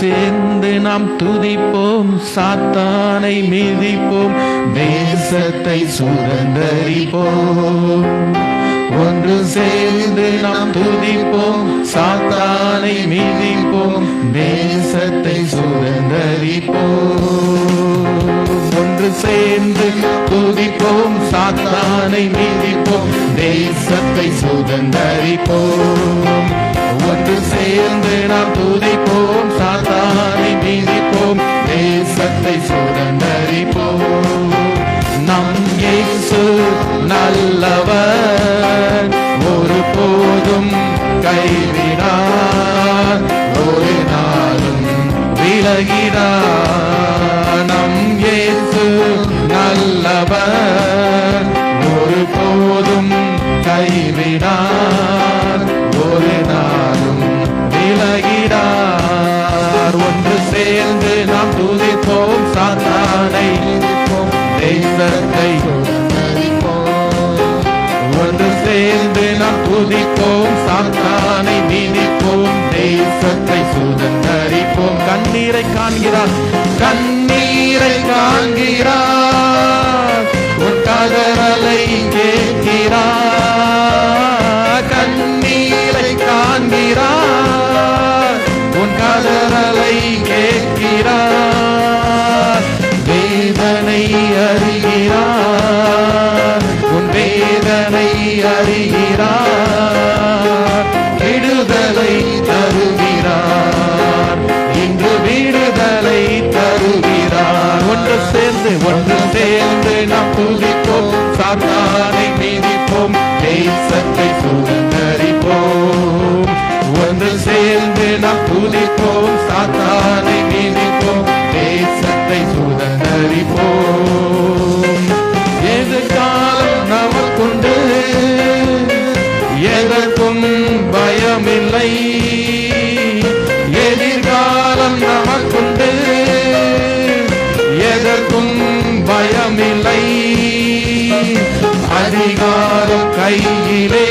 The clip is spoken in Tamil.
சேர்ந்து நாம் துதிப்போம் சாத்தானை மிதிப்போம் தேசத்தை சுதந்தரிப்போம். ஒன்று சேர்ந்து நாம் துதிப்போம் சாத்தானை மிதிப்போம் தேசத்தை சுதந்தரிப்போம். ஒன்று சேர்ந்து துதிப்போம் சாத்தானை மிதிப்போம் தேசத்தை சுதந்தரிப்போம். ஒன்று சேர்ந்து நாம் துதிப்போம் தேசத்தை சுதந்தரிப்போம் நம் இயேசு நல்லவர். ஒரு போதும் கைவிடார். ஒரு நாளும் விலகிடார். நம் இயேசு நல்லவர். ஒரு போதும் கைவிடார். ஒரு நாளும் விலகிடார். ஒன்று சேர்ந்து துதிப்போம் சாத்தானை நீதிப்போம் தேசத்தை சுதந்தரிப்போம். கண்ணீரை காண்கிறார். சாத்தானை மீதிப்போம் தேசத்தை சுதந்தரிப்போம். ஒன்று சேர்ந்து நாம் துதிப்போம் சாத்தானை மீதிப்போம் தேசத்தை சுதந்தரிப்போம். எதிர்காலம் நமக்குண்டு எதற்கும் பயமில்லை. அதிகாரம் கையிலே.